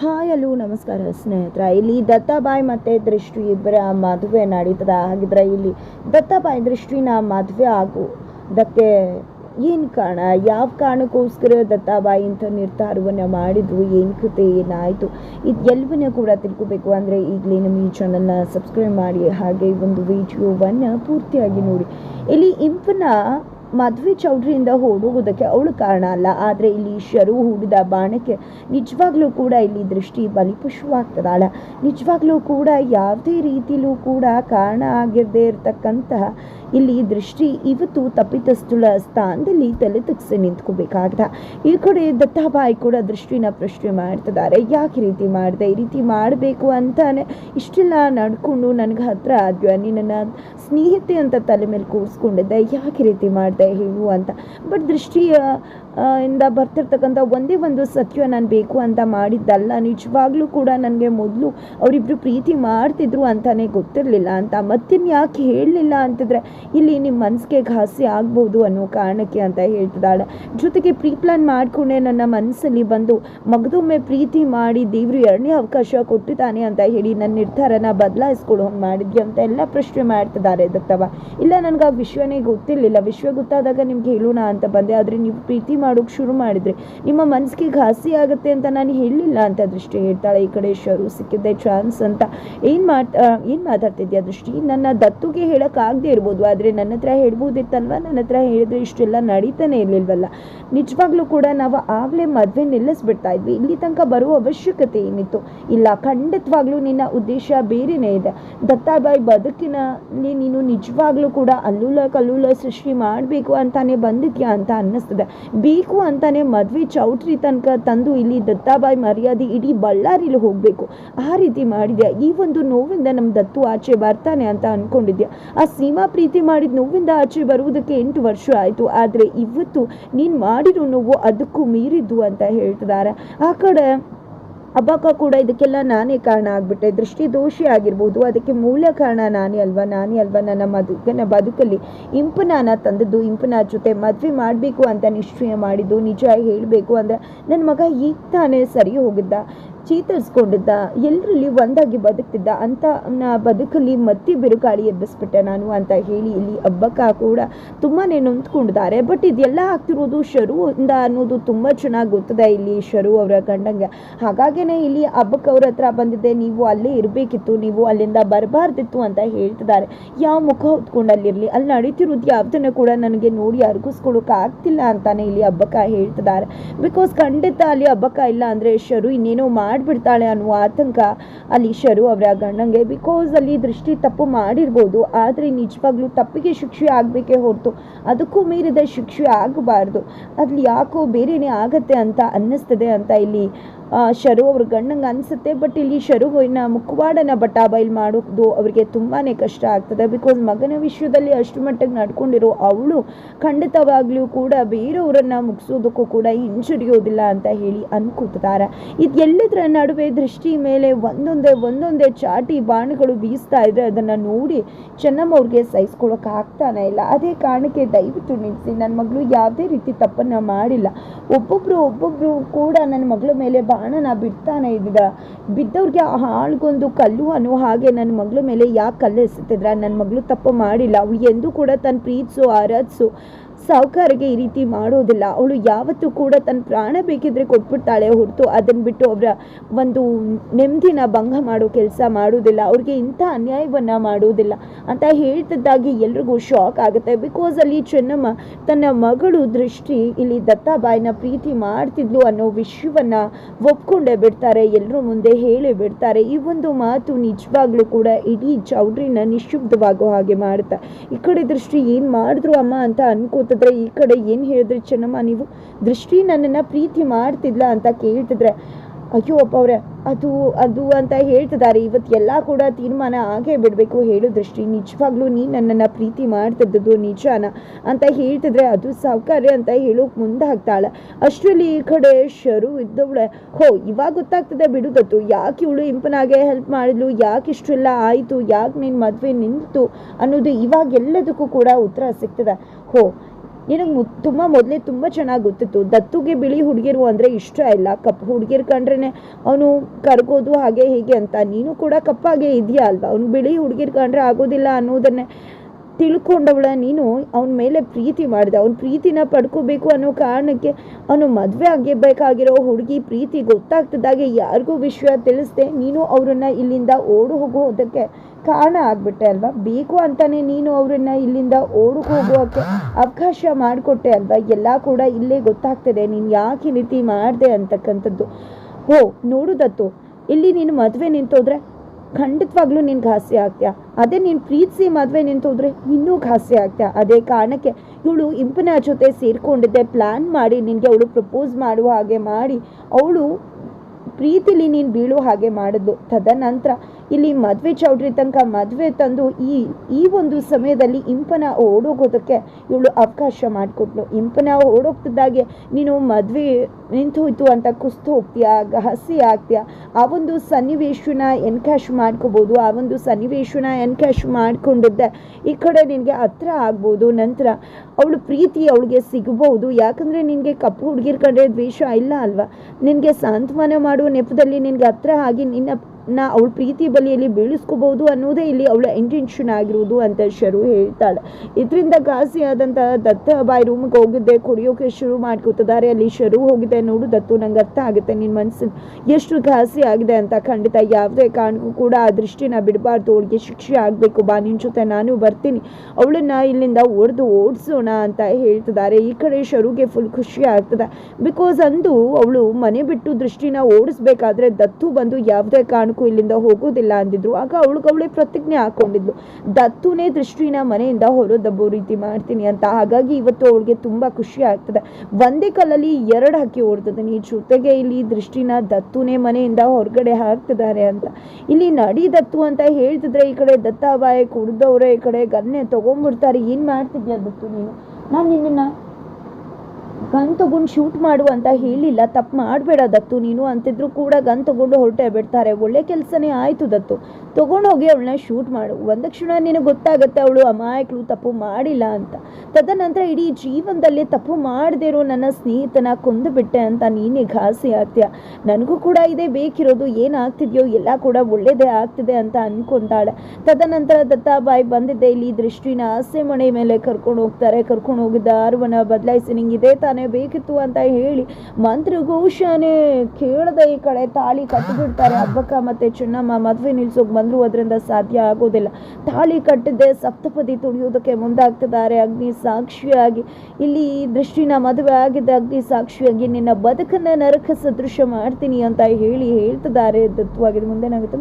Hi ಅಲ್ಲೂ ನಮಸ್ಕಾರ ಸ್ನೇಹಿತರ. ಇಲ್ಲಿ ದತ್ತಾಬಾಯಿ ಮತ್ತು ದೃಷ್ಟಿ ಇಬ್ಬರ ಮದುವೆ ನಡೀತದ. ಹಾಗಿದ್ರೆ ಇಲ್ಲಿ ದತ್ತಾಬಾಯಿ, ದೃಷ್ಟಿನ ಮದುವೆ ಆಗೋದಕ್ಕೆ ಏನು ಕಾರಣ? ಯಾವ ಕಾರಣಕ್ಕೋಸ್ಕರ ದತ್ತಾಬಾಯಿ ಇಂಥ ನಿರ್ಧಾರವನ್ನು ಮಾಡಿದ್ರು? ಏನು ಕತೆ? ಏನಾಯಿತು? ಇದು ಎಲ್ಲವನ್ನೂ ಕೂಡ ತಿಳ್ಕೊಬೇಕು. ಅಂದರೆ ಈಗಲೇ ನಮ್ಮ ಈ ಚಾನಲ್ನ ಸಬ್ಸ್ಕ್ರೈಬ್ ಮಾಡಿ. ಹಾಗೆ ಒಂದು ವಿಡಿಯೋವನ್ನು ಪೂರ್ತಿಯಾಗಿ ನೋಡಿ. ಇಲ್ಲಿ ಇಂಪನ ಮದುವೆ ಚೌಡ್ರಿಯಿಂದ ಓಡೋಗೋದಕ್ಕೆ ಅವಳು ಕಾರಣ ಅಲ್ಲ. ಆದರೆ ಇಲ್ಲಿ ಶರು ಹೂಡಿದ ಬಾಣಕ್ಕೆ ನಿಜವಾಗ್ಲೂ ಕೂಡ ಇಲ್ಲಿ ದೃಷ್ಟಿ ಬಲಿಪಶುವಾಗ್ತದಾಳ. ನಿಜವಾಗ್ಲೂ ಕೂಡ ಯಾವುದೇ ರೀತಿಲೂ ಕೂಡ ಕಾರಣ ಆಗಿರದೇ ಇರತಕ್ಕಂತಹ ಇಲ್ಲಿ ದೃಷ್ಟಿ ಇವತ್ತು ತಪ್ಪಿತಸ್ಥಳ ಸ್ಥಾನದಲ್ಲಿ ತಲೆ ತಗ್ಸಿ ನಿಂತ್ಕೋಬೇಕಾಗ್ತದೆ ಈ ಕಡೆ ದತ್ತಾಬಾಯಿ ಕೂಡ ದೃಷ್ಟಿನ ಪ್ರಶ್ನೆ ಮಾಡ್ತಿದ್ದಾರೆ. ಯಾಕೆ ರೀತಿ ಮಾಡಿದೆ? ಈ ರೀತಿ ಮಾಡಬೇಕು ಅಂತಾನೆ ಇಷ್ಟೆಲ್ಲ ನಡ್ಕೊಂಡು ನನಗೆ ಹತ್ರ ಆದ್ಯ ನಿನ್ನನ್ನು ಸ್ನೇಹಿತೆ ಅಂತ ತಲೆ ಮೇಲೆ ಕೂರಿಸ್ಕೊಂಡಿದ್ದೆ. ಯಾಕೆ ರೀತಿ ಮಾಡಿದೆ? ಹೇಳು ಅಂತ ಬಟ್ ದೃಷ್ಟಿಯ ಆ, ಇಂದ ಬರ್ತಿರ್ತಕ್ಕಂಥ ಒಂದೇ ಒಂದು ಸತ್ಯ ನಾನು ಬೇಕು ಅಂತ ಮಾಡಿದ್ದಲ್ಲ. ನಿಜವಾಗ್ಲೂ ಕೂಡ ನನಗೆ ಮೊದಲು ಅವರಿಬ್ಬರು ಪ್ರೀತಿ ಮಾಡ್ತಿದ್ರು ಅಂತಲೇ ಗೊತ್ತಿರಲಿಲ್ಲ ಅಂತ. ಮತ್ತಿನ್ ಯಾಕೆ ಹೇಳಲಿಲ್ಲ ಅಂತಿದ್ರೆ, ಇಲ್ಲಿ ನಿಮ್ಮ ಮನಸ್ಸಿಗೆ ಘಾಸಿ ಆಗ್ಬೋದು ಅನ್ನೋ ಕಾರಣಕ್ಕೆ ಅಂತ ಹೇಳ್ತಿದ್ದಾಳೆ. ಜೊತೆಗೆ ಪ್ರೀ ಪ್ಲಾನ್ ಮಾಡಿಕೊಂಡೇ ನನ್ನ ಮನಸ್ಸಲ್ಲಿ ಬಂದು ಮಗದೊಮ್ಮೆ ಪ್ರೀತಿ ಮಾಡಿ ದೇವರು ಎರಡನೇ ಅವಕಾಶ ಕೊಟ್ಟಿದ್ದಾನೆ ಅಂತ ಹೇಳಿ ನನ್ನ ನಿರ್ಧಾರನ ಬದಲಾಯಿಸ್ಕೊಳ್ಳೋ ಹಂಗೆ ಮಾಡಿದ್ವಿ ಅಂತ ಎಲ್ಲ ಪ್ರಶ್ನೆ ಮಾಡ್ತಿದ್ದಾರೆ ದತ್ತವ ಇಲ್ಲ ನನಗೆ ಆ ವಿಷಯನೇ ಗೊತ್ತಿರಲಿಲ್ಲ. ವಿಶ್ವ ಗೊತ್ತಾದಾಗ ನಿಮ್ಗೆ ಹೇಳೋಣ ಅಂತ ಬಂದೆ. ಆದರೆ ನೀವು ಪ್ರೀತಿ ಮಾಡೋಕೆ ಶುರು ಮಾಡಿದರೆ. ನಿಮ್ಮ ಮನಸ್ಸಿಗೆ ಘಾಸಿ ಆಗುತ್ತೆ ಅಂತ ನಾನು ಹೇಳಲಿಲ್ಲ ಅಂತ ದೃಷ್ಟಿ ಹೇಳ್ತಾಳೆ. ಈ ಕಡೆ ಶರು ಸಿಕ್ಕಿದ್ದೆ ಚಾನ್ಸ್ ಅಂತ. ಏನು ಮಾತಾ ಏನು ಮಾತಾಡ್ತಿದ್ಯಾ ದೃಷ್ಟಿ? ನನ್ನ ದತ್ತುಗೆ ಹೇಳೋಕ್ಕಾಗದೇ ಇರ್ಬೋದು. ಆದರೆ ನನ್ನ ಹತ್ರ ಹೇಳ್ಬೋದಿತ್ತಲ್ವ? ನನ್ನ ಹತ್ರ ಹೇಳಿದ್ರೆ ಇಷ್ಟೆಲ್ಲ ನಡೀತಾನೆ ಇರಲಿಲ್ವಲ್ಲ? ನಿಜವಾಗ್ಲೂ ಕೂಡ ನಾವು ಆಗಲೇ ಮದುವೆ ನಿಲ್ಲಿಸ್ಬಿಡ್ತಾ ಇದ್ವಿ. ಇಲ್ಲಿ ತನಕ ಬರುವ ಅವಶ್ಯಕತೆ ಏನಿತ್ತು? ಇಲ್ಲ, ಖಂಡಿತವಾಗ್ಲೂ ನಿನ್ನ ಉದ್ದೇಶ ಬೇರೆನೇ ಇದೆ. ದತ್ತಾಬಾಯಿ ಬದುಕಿನಲ್ಲಿ ನೀನು ನಿಜವಾಗ್ಲೂ ಕೂಡ ಅಲ್ಲೂಲ ಕಲ್ಲೂಲ ಸೃಷ್ಟಿ ಮಾಡಬೇಕು ಅಂತಾನೆ ಬಂದಿದ್ಯಾ ಅಂತ ಅನ್ನಿಸ್ತದೆ. ಬೇಕು ಅಂತಾನೆ ಮದುವೆ ಚೌಟ್ರಿ ತನಕ ತಂದು ಇಲ್ಲಿ ದತ್ತಾಬಾಯಿ ಮರ್ಯಾದೆ ಇಡೀ ಬಳ್ಳಾರಿಲಿ ಹೋಗಬೇಕು. ಆ ರೀತಿ ಮಾಡಿದ್ಯಾ? ಈ ಒಂದು ನೋವಿಂದ ನಮ್ಮ ದತ್ತು ಆಚೆ ಬರ್ತಾನೆ ಅಂತ ಅಂದ್ಕೊಂಡಿದ್ಯಾ ಆ ಸೀಮಾ ಪ್ರೀತಿ ಮಾಡಿದ ನೋವಿಂದ ಆಚೆ ಬರುವುದಕ್ಕೆ ಎಂಟು ವರ್ಷ ಆಯಿತು. ಆದರೆ ಇವತ್ತು ನೀನು ಮಾಡಿರೋ ನೋವು ಅದಕ್ಕೂ ಮೀರಿದ್ದು ಅಂತ ಹೇಳ್ತಿದ್ದಾರೆ ಆ ಕಡೆ ಅಬ್ಬಕ್ಕ ಕೂಡ ಇದಕ್ಕೆಲ್ಲ ನಾನೇ ಕಾರಣ ಆಗ್ಬಿಟ್ಟೆ. ದೃಷ್ಟಿ ದೋಷಿ ಆಗಿರ್ಬೋದು, ಅದಕ್ಕೆ ಮೂಲ ಕಾರಣ ನಾನೇ ಅಲ್ವಾ? ನಾನೇ ಅಲ್ವಾ ನನ್ನ ಮದುಕನ ಬದುಕಲ್ಲಿ ಇಂಪನಾನ ತಂದದ್ದು ಇಂಪನ ಜೊತೆ ಮದುವೆ ಮಾಡಬೇಕು ಅಂತ ನಿಶ್ಚಯ ಮಾಡಿದ್ದು, ನಿಜ ಹೇಳಬೇಕು ಅಂದರೆ ನನ್ನ ಮಗ ಈಗ ತಾನೇ ಸರಿ ಹೋಗಿದ್ದ. ಚೀತರಿಸ್ಕೊಂಡಿದ್ದ ಎಲ್ಲರಲ್ಲಿ ಒಂದಾಗಿ ಬದುಕ್ತಿದ್ದ ಅಂತ ಬದುಕಲ್ಲಿ ಮತ್ತೆ ಬಿರುಗಾಳಿ ಎಬ್ಬಿಸ್ಬಿಟ್ಟೆ ನಾನು ಅಂತ ಹೇಳಿ ಇಲ್ಲಿ ಹಬ್ಬಕ್ಕ ಕೂಡ ತುಂಬಾ ನೊಂದ್ಕೊಂಡಿದ್ದಾರೆ. ಬಟ್ ಇದೆಲ್ಲ ಆಗ್ತಿರೋದು ಶರು ಇಂದ ಅನ್ನೋದು ತುಂಬ ಚೆನ್ನಾಗಿ ಗೊತ್ತದೆ ಇಲ್ಲಿ ಶರು ಅವರ ಗಂಡಂಗೆ ಹಾಗಾಗೇನೆ ಇಲ್ಲಿ ಹಬ್ಬಕ್ಕೆ ಅವ್ರ ಹತ್ರ ಬಂದಿದ್ದೆ, ನೀವು ಅಲ್ಲೇ ಇರಬೇಕಿತ್ತು, ನೀವು ಅಲ್ಲಿಂದ ಬರಬಾರ್ದಿತ್ತು ಅಂತ ಹೇಳ್ತಿದ್ದಾರೆ. ಯಾವ ಮುಖ ಹೊತ್ಕೊಂಡು ಅಲ್ಲಿರಲಿ, ಅಲ್ಲಿ ನಡೀತಿರೋದು ಯಾವುದನ್ನು ಕೂಡ ನನಗೆ ನೋಡಿ ಅರ್ಗಿಸ್ಕೊಳ್ಳೋಕೆ ಆಗ್ತಿಲ್ಲ ಅಂತಾನೆ ಇಲ್ಲಿ ಹಬ್ಬಕ್ಕ ಹೇಳ್ತಿದ್ದಾರೆ. ಬಿಕಾಸ್ ಖಂಡಿತ ಅಲ್ಲಿ ಹಬ್ಬಕ್ಕ ಇಲ್ಲ ಅಂದ್ರೆ ಶರು ಇನ್ನೇನೋ ಮಾಡಿಬಿಡ್ತಾಳೆ ಅನ್ನುವ ಆತಂಕ ಅಲ್ಲಿ ಶರು ಅವರ ಗಂಡಂಗೆ. ಬಿಕಾಸ್ ಅಲ್ಲಿ ದೃಷ್ಟಿ ತಪ್ಪು ಮಾಡಿರ್ಬೋದು, ಆದರೆ ನಿಜವಾಗ್ಲೂ ತಪ್ಪಿಗೆ ಶಿಕ್ಷೆ ಆಗಬೇಕೇ ಹೊರತು. ಅದಕ್ಕೂ ಮೀರಿದ ಶಿಕ್ಷೆ ಆಗಬಾರ್ದು. ಅಲ್ಲಿ ಯಾಕೋ ಬೇರೆಯೇ ಆಗತ್ತೆ ಅಂತ ಅನ್ನಿಸ್ತದೆ ಅಂತ ಇಲ್ಲಿ ಶರು ಅವ್ರ ಗಂಡಂಗೆ ಅನಿಸುತ್ತೆ ಬಟ್ ಇಲ್ಲಿ ಶರುವಿನ ಮುಖವಾಡನ ಬಟಾಬೈಲ್ ಮಾಡೋದು ಅವರಿಗೆ ತುಂಬಾ ಕಷ್ಟ ಆಗ್ತದೆ. ಬಿಕಾಸ್ ಮಗನ ವಿಷಯದಲ್ಲಿ ಅಷ್ಟು ಮಟ್ಟಿಗೆ ನಡ್ಕೊಂಡಿರೋ ಅವಳು ಖಂಡಿತವಾಗ್ಲೂ ಕೂಡ ಬೇರೆಯವರನ್ನ ಮುಗಿಸೋದಕ್ಕೂ ಕೂಡ ಹಿಂಜರಿಯೋದಿಲ್ಲ ಅಂತ ಹೇಳಿ ಅನ್ಕೊತಾರೆ ಇದು ಎಲ್ಲದರ ನಡುವೆ ದೃಷ್ಟಿ ಮೇಲೆ ಒಂದೊಂದೇ ಒಂದೊಂದೇ ಚಾಟಿ ಬಾಣಗಳು ಬೀಸ್ತಾ ಇದ್ರೆ ಅದನ್ನು ನೋಡಿ ಚೆನ್ನಮ್ಮ ಅವ್ರಿಗೆ ಸಹಿಸ್ಕೊಳಕ್ಕೆ ಆಗ್ತಾನೆ ಇಲ್ಲ. ಅದೇ ಕಾರಣಕ್ಕೆ ದಯವಿಟ್ಟು ನಿಲ್ಲಿಸಿ ನನ್ನ ಮಗಳು ಯಾವುದೇ ರೀತಿ ತಪ್ಪನ್ನು ಮಾಡಿಲ್ಲ. ಒಬ್ಬೊಬ್ಬರು ಒಬ್ಬೊಬ್ಬರು ಕೂಡ ನನ್ನ ಮಗಳ ಮೇಲೆ ಬಾಣನ ಬಿಡ್ತಾನೆ ಇದ್ದ ಬಿದ್ದವ್ರಿಗೆ ಆ ಹಾಳ್ಗೊಂದು ಕಲ್ಲು ಅನ್ನೋ ಹಾಗೆ ನನ್ನ ಮಗಳ ಮೇಲೆ ಯಾಕೆ ಕಲ್ಲು ನನ್ನ ಮಗಳು ತಪ್ಪು ಮಾಡಿಲ್ಲ. ಅವು ಎಂದೂ ಕೂಡ ತನ್ನ ಪ್ರೀತಿಸು, ಆರಾಧಿಸು ಸಾವುಕಾರಿಗೆ ಈ ರೀತಿ ಮಾಡೋದಿಲ್ಲ. ಅವಳು ಯಾವತ್ತೂ ಕೂಡ ತನ್ನ ಪ್ರಾಣ ಬೇಕಿದ್ರೆ ಕೊಟ್ಬಿಡ್ತಾಳೆ. ಹೊರತು ಅದನ್ನು ಬಿಟ್ಟು ಅವರ ಒಂದು ನೆಮ್ಮದಿನ ಭಂಗ ಮಾಡೋ ಕೆಲಸ ಮಾಡೋದಿಲ್ಲ ಅವ್ರಿಗೆ ಇಂಥ ಅನ್ಯಾಯವನ್ನು ಮಾಡೋದಿಲ್ಲ ಅಂತ ಹೇಳ್ತಿದ್ದಾಗಿ ಎಲ್ರಿಗೂ ಶಾಕ್ ಆಗುತ್ತೆ. ಬಿಕಾಸ್ ಅಲ್ಲಿ ಚೆನ್ನಮ್ಮ ತನ್ನ ಮಗಳು ದೃಷ್ಟಿ, ಇಲ್ಲಿ ದತ್ತಾಬಾಯಿನ ಪ್ರೀತಿ ಮಾಡ್ತಿದ್ಲು ಅನ್ನೋ ವಿಷಯವನ್ನು ಒಪ್ಕೊಂಡೇ ಬಿಡ್ತಾರೆ. ಎಲ್ಲರೂ ಮುಂದೆ ಹೇಳಿ ಬಿಡ್ತಾರೆ. ಈ ಒಂದು ಮಾತು ನಿಜವಾಗ್ಲೂ ಕೂಡ ಇಡೀ ಚೌಡ್ರಿನ ನಿಶಬ್ದವಾಗೋ ಹಾಗೆ ಮಾಡುತ್ತೆ. ಈ ಕಡೆ ದೃಷ್ಟಿ ಏನು ಮಾಡಿದ್ರು ಅಮ್ಮ ಅಂತ ಅನ್ಕೋತಿದ್ರೆ ಈ ಕಡೆ ಏನು ಹೇಳಿದ್ರಿ ಚೆನ್ನಮ್ಮ? ನೀವು ದೃಷ್ಟಿ ನನ್ನನ್ನು ಪ್ರೀತಿ ಮಾಡ್ತಿದ್ಲ ಅಂತ ಕೇಳ್ತಿದ್ರೆ, ಅಯ್ಯೋ ಅಪ್ಪ ಅವ್ರೆ, ಅದು ಅದು ಅಂತ ಹೇಳ್ತಿದ್ದಾರೆ. ಇವತ್ತು ಎಲ್ಲ ಕೂಡ ತೀರ್ಮಾನ ಆಗೇ ಬಿಡಬೇಕು. ಹೇಳು ದೃಷ್ಟಿ, ನಿಜವಾಗ್ಲೂ ನೀನು ನನ್ನನ್ನು ಪ್ರೀತಿ ಮಾಡ್ತಿದ್ದದ್ದು ನಿಜಾನ? ಅಂತ ಹೇಳ್ತಿದ್ರೆ, ಅದು ಸಾವುಕಾರ್ಯ ಅಂತ ಹೇಳೋಕೆ ಮುಂದೆ ಹಾಕ್ತಾಳೆ ಅಷ್ಟರಲ್ಲಿ ಈ ಕಡೆ ಶರು ಇದ್ದವಳೆ, ಹೋ, ಇವಾಗ ಗೊತ್ತಾಗ್ತದೆ ಬಿಡುದತ್ತು ಯಾಕೆ ಇವಳು ಇಂಪನಾಗೆ ಹೆಲ್ಪ್ ಮಾಡಿದ್ಲು? ಯಾಕೆ ಇಷ್ಟೆಲ್ಲ ಆಯಿತು. ಯಾಕೆ ನಿನ್ನ ಮದುವೆ ನಿಂತು? ಅನ್ನೋದು ಇವಾಗ ಎಲ್ಲದಕ್ಕೂ ಕೂಡ ಉತ್ತರ ಸಿಗ್ತದೆ. ಹೋ ನಿನಗೆ ತುಂಬ ಮೊದಲೇ ತುಂಬ ಚೆನ್ನಾಗಿ ಗೊತ್ತಿತ್ತು. ದತ್ತುಗೆ ಬಿಳಿ ಹುಡುಗಿರು ಅಂದರೆ ಇಷ್ಟ ಇಲ್ಲ. ಕಪ್ಪು ಹುಡುಗಿರು ಕಂಡ್ರೆ ಅವನು ಕರ್ಗೋದು ಹಾಗೆ ಹೀಗೆ ಅಂತ. ನೀನು ಕೂಡ ಕಪ್ಪಾಗೆ ಇದೆಯಾ ಅಲ್ವಾ? ಅವನು ಬಿಳಿ ಹುಡುಗಿರು ಕಂಡ್ರೆ ಆಗೋದಿಲ್ಲ ಅನ್ನೋದನ್ನೇ ತಿಳ್ಕೊಂಡವಳ ನೀನು ಅವನ ಮೇಲೆ ಪ್ರೀತಿ ಮಾಡಿದೆ. ಅವನ ಪ್ರೀತಿನ ಪಡ್ಕೋಬೇಕು ಅನ್ನೋ ಕಾರಣಕ್ಕೆ ಅವನು ಮದುವೆ ಆಗಿರ್ಬೇಕಾಗಿರೋ ಹುಡುಗಿ ಪ್ರೀತಿ ಗೊತ್ತಾಗ್ತದಾಗೆ ಯಾರಿಗೂ ವಿಷಯ ತಿಳಿಸ್ದೆ. ನೀನು ಅವರನ್ನು ಇಲ್ಲಿಂದ ಓಡು ಹೋಗುವುದಕ್ಕೆ ಕಾರಣ ಆಗ್ಬಿಟ್ಟೆ ಅಲ್ವಾ? ಬೇಕು ಅಂತಾನೆ ನೀನು ಅವರನ್ನು ಇಲ್ಲಿಂದ ಓಡು ಹೋಗೋಕ್ಕೆ ಅವಕಾಶ ಮಾಡಿಕೊಟ್ಟೆ ಅಲ್ವಾ? ಎಲ್ಲ ಕೂಡ ಇಲ್ಲೇ ಗೊತ್ತಾಗ್ತದೆ. ನೀನು ಯಾಕೆ ರೀತಿ ಮಾಡಿದೆ ಅಂತಕ್ಕಂಥದ್ದು? ಓ ನೋಡುದತ್ತು ಇಲ್ಲಿ ನೀನು ಮದುವೆ ನಿಂತೋದ್ರೆ ಖಂಡಿತವಾಗ್ಲೂ ನೀನು ಘಾಸಿ ಆಗ್ತೀಯ? ಅದೇ ನೀನು ಪ್ರೀತಿಸಿ ಮದುವೆ ನಿಂತೋದ್ರೆ ಇನ್ನೂ ಘಾಸಿ ಆಗ್ತೀಯ? ಅದೇ ಕಾರಣಕ್ಕೆ ಇವಳು ಇಂಪನ ಜೊತೆ ಸೇರಿಕೊಂಡಿದ್ದೆ ಪ್ಲ್ಯಾನ್ ಮಾಡಿ ನಿನಗೆ ಅವಳು ಪ್ರಪೋಸ್ ಮಾಡುವ ಹಾಗೆ ಮಾಡಿ, ಅವಳು ಪ್ರೀತಿಲಿ ನೀನು ಬೀಳೋ ಹಾಗೆ ಮಾಡಿದ್ಲು. ತದನಂತರ ಇಲ್ಲಿ ಮದುವೆ ಚೌಡ್ರಿ ತನಕ ಮದುವೆ ತಂದು ಈ ಈ ಒಂದು ಸಮಯದಲ್ಲಿ ಇಂಪನ ಓಡೋಗೋದಕ್ಕೆ ಇವಳು ಅವಕಾಶ ಮಾಡಿಕೊಟ್ಲು. ಇಂಪನ ಓಡೋಗ್ತಿದ್ದಾಗೆ, ನೀನು ಮದುವೆ ನಿಂತು ಹೋಯ್ತು ಅಂತ ಕುಸ್ತು ಹೋಗ್ತೀಯಾ, ಹಸಿ ಆಗ್ತೀಯಾ? ಆ ಒಂದು ಸನ್ನಿವೇಶನ ಎನ್ಕ್ಯಾಶ್ ಮಾಡ್ಕೋಬೋದು, ಆ ಒಂದು ಸನ್ನಿವೇಶನ ಎನ್ಕ್ಯಾಶ್ ಮಾಡಿಕೊಂಡಿದ್ದೆ. ಈ ಕಡೆ ನಿನಗೆ ಹತ್ರ ಆಗ್ಬೋದು, ನಂತರ ಅವಳು ಪ್ರೀತಿ ಅವಳಿಗೆ ಸಿಗಬಹುದು ಯಾಕಂದರೆ ನಿನಗೆ ಕಪ್ಪು ಹುಡುಗಿರ್ ಕಂಡ್ರೆ ದ್ವೇಷ ಇಲ್ಲ ಅಲ್ವಾ? ನಿನಗೆ ಸಾಂತ್ವನ ಮಾಡುವ ನೆಪದಲ್ಲಿ ನಿನಗೆ ಹತ್ರ ಆಗಿ ನಿನ್ನ ನಾ ಅವಳ ಪ್ರೀತಿ ಬಲಿಯಲ್ಲಿ ಬೀಳಿಸ್ಕೋಬಹುದು ಅನ್ನೋದೇ ಇಲ್ಲಿ ಅವಳ ಇಂಟೆನ್ಷನ್ ಆಗಿರುವುದು ಅಂತ ಶರು ಹೇಳ್ತಾಳೆ. ಇದರಿಂದ ಘಾಸಿ ಆದಂತಹ ದತ್ತ ಬಾಯಿ ರೂಮ್ಗೆ ಹೋಗಿದ್ದೆ, ಕುಡಿಯೋಕೆ ಶುರು ಮಾಡ್ಕೋತಿದ್ದಾರೆ. ಅಲ್ಲಿ ಶರು ಹೋಗಿದೆ ನೋಡು ದತ್ತು, ನಂಗೆ ಅರ್ಥ ಆಗುತ್ತೆ ನಿನ್ನ ಮನಸ್ಸಿನ ಎಷ್ಟು ಘಾಸಿ ಆಗಿದೆ ಅಂತ. ಖಂಡಿತ ಯಾವುದೇ ಕಾರಣಕ್ಕೂ ಕೂಡ ಆ ದೃಷ್ಟಿನ ಬಿಡಬಾರ್ದು. ಅವಳಿಗೆ ಶಿಕ್ಷೆ ಆಗಬೇಕು. ಬಾ ನಿನ್ನ ಜೊತೆ ನಾನು ಬರ್ತೀನಿ. ಅವಳನ್ನ ಇಲ್ಲಿಂದ ಒಡೆದು ಓಡಿಸೋಣ ಅಂತ ಹೇಳ್ತಿದ್ದಾರೆ. ಈ ಕಡೆ ಶರುಗೆ ಫುಲ್ ಖುಷಿ ಆಗ್ತದೆ. ಬಿಕಾಸ್ ಅಂದು ಅವಳು ಮನೆ ಬಿಟ್ಟು ದೃಷ್ಟಿನ ಓಡಿಸ್ಬೇಕಾದ್ರೆ ದತ್ತು ಬಂದು ಯಾವುದೇ ಕಾರಣಕ್ಕೂ ಇಲ್ಲಿಂದ ಹೋಗೋದಿಲ್ಲ ಅಂದಿದ್ರು. ಆಗ ಅವಳು ಅವಳೇ ಪ್ರತಿಜ್ಞೆ ಹಾಕೊಂಡಿದ್ಲು. ದತ್ತುನೇ ದೃಷ್ಟಿನ ಮನೆಯಿಂದ ಹೊರದಬ್ಬೋ ರೀತಿ ಮಾಡ್ತೀನಿ ಅಂತ. ಹಾಗಾಗಿ ಇವತ್ತು ಅವಳಿಗೆ ತುಂಬಾ ಖುಷಿ ಆಗ್ತದೆ. ಒಂದೇ ಕಲ್ಲಲ್ಲಿ ಎರಡು ಹಕ್ಕಿ ಓಡ್ತದೆ. ಈ ಜೊತೆಗೆ ಇಲ್ಲಿ ದೃಷ್ಟಿನ ದತ್ತುನೇ ಮನೆಯಿಂದ ಹೊರಗಡೆ ಹಾಕ್ತಿದ್ದಾರೆ ಅಂತ. ಇಲ್ಲಿ ನಡಿ ದತ್ತು ಅಂತ ಹೇಳ್ತಿದ್ರೆ ಈ ಕಡೆ ದತ್ತಾಬಾಯಿ ಕುಡ್ದವ್ರೆ, ಈ ಕಡೆ ಗನ್ನೆ ತಗೊಂಡ್ಬಿಡ್ತಾರೆ. ಏನು ಮಾಡ್ತಿದ್ಯಾ ದತ್ತು ನೀನು? ನಾನು ನಿನ್ನನ್ನ ಗನ್ ತಗೊಂಡು ಶೂಟ್ ಮಾಡು ಅಂತ ಹೇಳಿಲ್ಲ. ತಪ್ಪು ಮಾಡಬೇಡ ದತ್ತು. ನೀನು ಅಂತಿದ್ರು ಕೂಡ ಗನ್ ತಗೊಂಡು ಹೊರಟೆ ಬಿಡ್ತಾರೆ. ಒಳ್ಳೆ ಕೆಲಸನೇ ಆಯಿತು ದತ್ತು. ತೊಗೊಂಡೋಗಿ ಅವಳನ್ನ ಶೂಟ್ ಮಾಡು. ಒಂದು ಕ್ಷಣ ನಿನಗೆ ಗೊತ್ತಾಗುತ್ತೆ ಅವಳು ಅಮಾಯಕಳು, ತಪ್ಪು ಮಾಡಿಲ್ಲ ಅಂತ. ತದನಂತರ ಇಡೀ ಜೀವನದಲ್ಲಿ ತಪ್ಪು ಮಾಡದೇ ನನ್ನ ಸ್ನೇಹಿತನ ಕೊಂದು ಬಿಟ್ಟೆ ಅಂತ ನೀನೇ ಘಾಸಿ ಆಗ್ತೀಯ? ನನಗೂ ಕೂಡ ಇದೇ ಬೇಕಿರೋದು. ಏನಾಗ್ತಿದೆಯೋ ಎಲ್ಲ ಕೂಡ ಒಳ್ಳೆಯದೇ ಆಗ್ತಿದೆ ಅಂತ ಅನ್ಕೊಂತಾಳೆ ತದನಂತರ ದತ್ತಾಬಾಯಿ ಬಂದಿದ್ದೆ. ಇಲ್ಲಿ ದೃಷ್ಟಿನ ಆಸೆ ಮನೆ ಮೇಲೆ ಕರ್ಕೊಂಡು ಹೋಗ್ತಾರೆ. ಕರ್ಕೊಂಡು ಹೋಗಿದ್ದ ಆರ್ವನ ಬದಲಾಯಿಸಿ ನಿಂಗೆ ಇದೇ ತಾನೇ. ಬೇಕಿತ್ತು ಅಂತ ಹೇಳಿ ಮಂತ್ರಘೋಷನೇ ಕೇಳದ ಈ ಕಡೆ ತಾಳಿ ಕಟ್ಟಿಬಿಡ್ತಾರೆ. ಹಬ್ಬಕ್ಕ ಮತ್ತೆ ಚೆನ್ನಮ್ಮ ಮದುವೆ ನಿಲ್ಸೋಕೆ ಬಂದ್ರು ಅದರಿಂದ ಸಾಧ್ಯ ಆಗೋದಿಲ್ಲ. ತಾಳಿ ಕಟ್ಟದೆ ಸಪ್ತಪದಿ ತುಳಿಯೋದಕ್ಕೆ ಮುಂದಾಗ್ತಿದ್ದಾರೆ. ಅಗ್ನಿ ಸಾಕ್ಷಿಯಾಗಿ ಇಲ್ಲಿ ದೃಷ್ಟಿನ ಮದುವೆ ಆಗಿದ್ದ ಅಗ್ನಿ ಸಾಕ್ಷಿಯಾಗಿ ನಿನ್ನ ಬದುಕನ್ನ ನರಕ ಸದೃಶ್ಯ ಮಾಡ್ತೀನಿ ಅಂತ ಹೇಳಿ ಹೇಳ್ತಿದ್ದಾರೆ. ದತ್ತವಾಗಿದೆ. ಮುಂದೆ ನಾಗುತ್ತೆ